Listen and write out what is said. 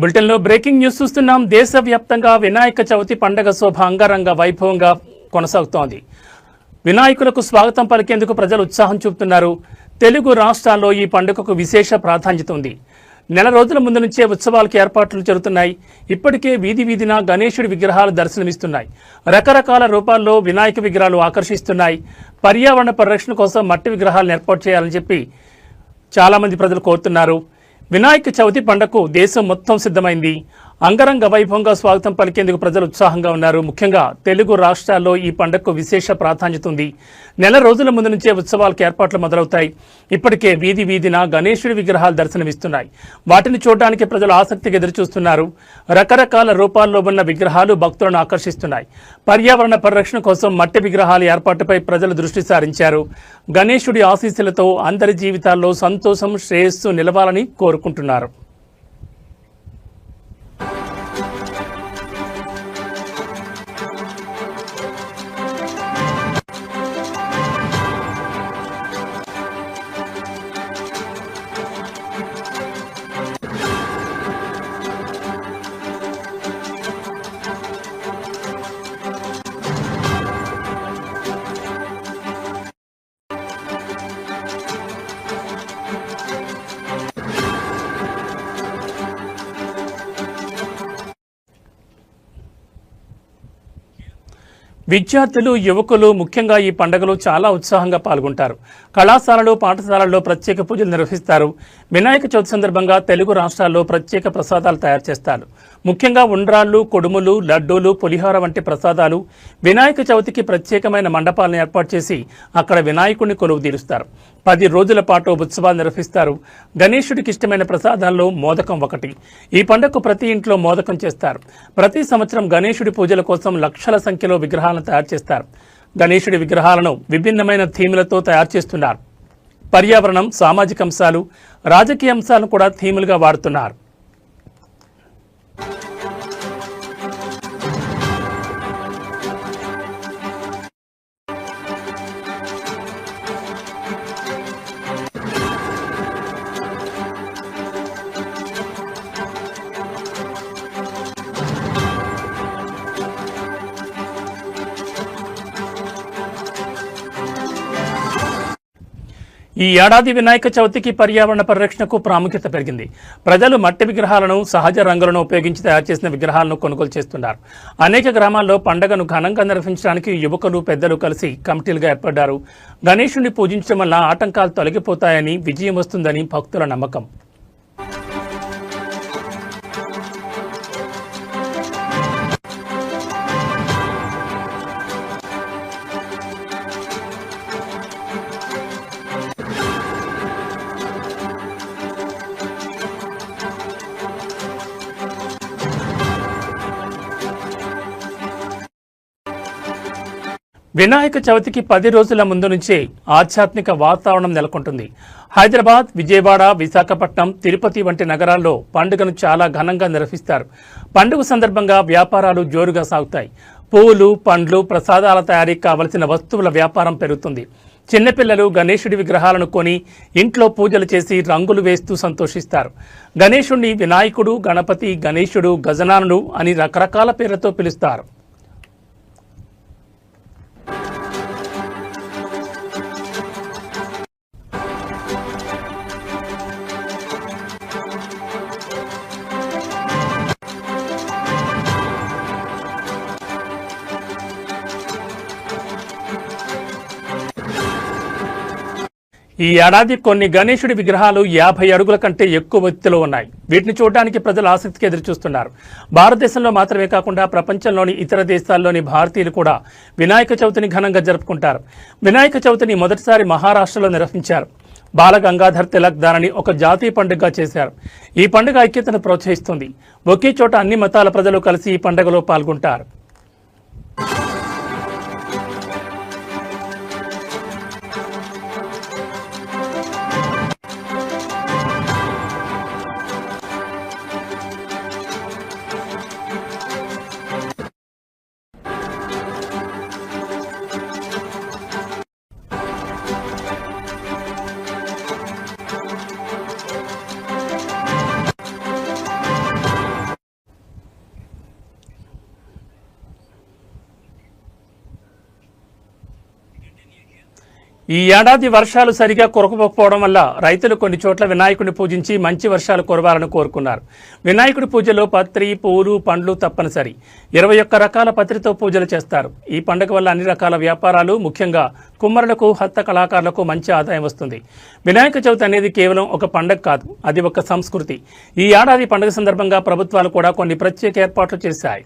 బులెటిన్లో breaking news చూస్తున్నాం. దేశవ్యాప్తంగా వినాయక చవితి పండగ శోభ అంగరంగ వైభవంగా కొనసాగుతోంది. వినాయకులకు స్వాగతం పలికేందుకు ప్రజలు ఉత్సాహం చూపుతున్నారు. తెలుగు రాష్ట్రాల్లో ఈ పండుగకు విశేష ప్రాధాన్యత ఉంది. నెల రోజుల ముందు నుంచే ఉత్సవాలకు ఏర్పాట్లు జరుగుతున్నాయి. ఇప్పటికే వీధి వీధిన గణేశుడి విగ్రహాలు దర్శనమిస్తున్నాయి. రకరకాల రూపాల్లో వినాయక విగ్రహాలు ఆకర్షిస్తున్నాయి. పర్యావరణ పరిరక్షణ కోసం మట్టి విగ్రహాలను ఏర్పాటు చేయాలని చెప్పి చాలామంది ప్రజలు కోరుతున్నారు. వినాయక చవితి పండగకు దేశం మొత్తం సిద్ధమైంది. అంగరంగ వైభవంగా స్వాగతం పలికేందుకు ప్రజలు ఉత్సాహంగా ఉన్నారు. ముఖ్యంగా తెలుగు రాష్ట్రాల్లో ఈ పండగకు విశేష ప్రాధాన్యత ఉంది. నెల రోజుల ముందు నుంచే ఉత్సవాలకు ఏర్పాట్లు మొదలవుతాయి. ఇప్పటికే వీధి వీధిన గణేశుడి విగ్రహాలు దర్శనమిస్తున్నాయి. వాటిని చూడడానికి ప్రజలు ఆసక్తిగా ఎదురుచూస్తున్నారు. రకరకాల రూపాల్లో ఉన్న విగ్రహాలు భక్తులను ఆకర్షిస్తున్నాయి. పర్యావరణ పరిరక్షణ కోసం మట్టి విగ్రహాల ఏర్పాటుపై ప్రజలు దృష్టి సారించారు. గణేశుడి ఆశీస్సులతో అందరి జీవితాల్లో సంతోషం శ్రేయస్సు నిలవాలని కోరుకుంటున్నారు. విద్యార్థులు యువకులు ముఖ్యంగా ఈ పండుగలో చాలా ఉత్సాహంగా పాల్గొంటారు. కళాశాలలు పాఠశాలల్లో ప్రత్యేక పూజలు నిర్వహిస్తారు. వినాయక చవితి సందర్భంగా తెలుగు రాష్ట్రాల్లో ప్రత్యేక ప్రసాదాలు తయారు చేస్తారు. ముఖ్యంగా ఉండ్రాళ్ళు కొడుములు లడ్డూలు పులిహోర వంటి ప్రసాదాలు వినాయక చవితికి ప్రత్యేకమైన మండపాలను ఏర్పాటు చేసి అక్కడ వినాయకుడిని కొలువు తీరుస్తారు పది రోజుల పాటు ఉత్సవాలు నిర్వహిస్తారు. గణేశుడికి ఇష్టమైన ప్రసాదాల్లో మోదకం ఒకటి. ఈ పండుగకు ప్రతి ఇంట్లో మోదకం చేస్తారు. ప్రతి సంవత్సరం గణేశుడి పూజల కోసం లక్షల సంఖ్యలో విగ్రహాలను తయారు చేస్తారు. గణేశుడి విగ్రహాలను విభిన్నమైన థీములతో తయారు చేస్తున్నారు. పర్యావరణం సామాజిక అంశాలు రాజకీయ అంశాలను కూడా థీములుగా వాడుతున్నారు. ఈ ఏడాది వినాయక చవితికి పర్యావరణ పరిరక్షణకు ప్రాముఖ్యత పెరిగింది. ప్రజలు మట్టి విగ్రహాలను సహజ రంగులను ఉపయోగించి తయారు చేసిన విగ్రహాలను కొనుగోలు చేస్తున్నారు. అనేక గ్రామాల్లో పండుగను ఘనంగా నిర్వహించడానికి యువకులు పెద్దలు కలిసి కమిటీలుగా ఏర్పడ్డారు. గణేశుని పూజించడం వల్ల ఆటంకాలు తొలగిపోతాయని విజయం వస్తుందని భక్తుల నమ్మకం. వినాయక చవితికి పది రోజుల ముందు నుంచే ఆధ్యాత్మిక వాతావరణం నెలకొంటుంది. హైదరాబాద్ విజయవాడ విశాఖపట్నం తిరుపతి వంటి నగరాల్లో పండుగను చాలా ఘనంగా నిర్వహిస్తారు. పండుగ సందర్భంగా వ్యాపారాలు జోరుగా సాగుతాయి. పూలు పండ్లు ప్రసాదాల తయారీకి కావలసిన వస్తువుల వ్యాపారం పెరుగుతుంది. చిన్నపిల్లలు గణేశుడి విగ్రహాలను కొని ఇంట్లో పూజలు చేసి రంగులు వేస్తూ సంతోషిస్తారు. గణేశుడిని వినాయకుడు గణపతి గణేశుడు గజనానుడు అని రకరకాల పేర్లతో పిలుస్తారు. ఈ ఏడాది కొన్ని గణేశుడి విగ్రహాలు యాభై అడుగుల కంటే ఎక్కువ ఎత్తులో ఉన్నాయి. వీటిని చూడడానికి ప్రజలు ఆసక్తిగా ఎదురుచూస్తున్నారు. భారతదేశంలో మాత్రమే కాకుండా ప్రపంచంలోని ఇతర దేశాల్లోని భారతీయులు కూడా వినాయక చవితిని ఘనంగా జరుపుకుంటారు. వినాయక చవితిని మొదటిసారి మహారాష్ట్రలో నిర్వహించారు. బాల గంగాధర్ తిలక్ దానిని ఒక జాతీయ పండుగగా చేశారు. ఈ పండుగ ఐక్యతను ప్రోత్సహిస్తుంది. ఒకే చోట అన్ని మతాల ప్రజలు కలిసి ఈ పండుగలో పాల్గొంటారు. ఈ ఏడాది వర్షాలు సరిగా కురకపోవడం వల్ల రైతులు కొన్ని చోట్ల వినాయకుడిని పూజించి మంచి వర్షాలు కురవాలని కోరుకున్నారు. వినాయకుడి పూజలో పత్రి పూలు పండ్లు తప్పనిసరి. ఇరవై ఒక్క రకాల పత్రితో పూజలు చేస్తారు. ఈ పండుగ వల్ల అన్ని రకాల వ్యాపారాలు ముఖ్యంగా కుమ్మరులకు హస్త కళాకారులకు మంచి ఆదాయం వస్తుంది. వినాయక చవితి అనేది కేవలం ఒక పండగ కాదు అది ఒక సంస్కృతి. ఈ ఏడాది పండుగ సందర్భంగా ప్రభుత్వాలు కూడా కొన్ని ప్రత్యేక ఏర్పాట్లు చేశాయి.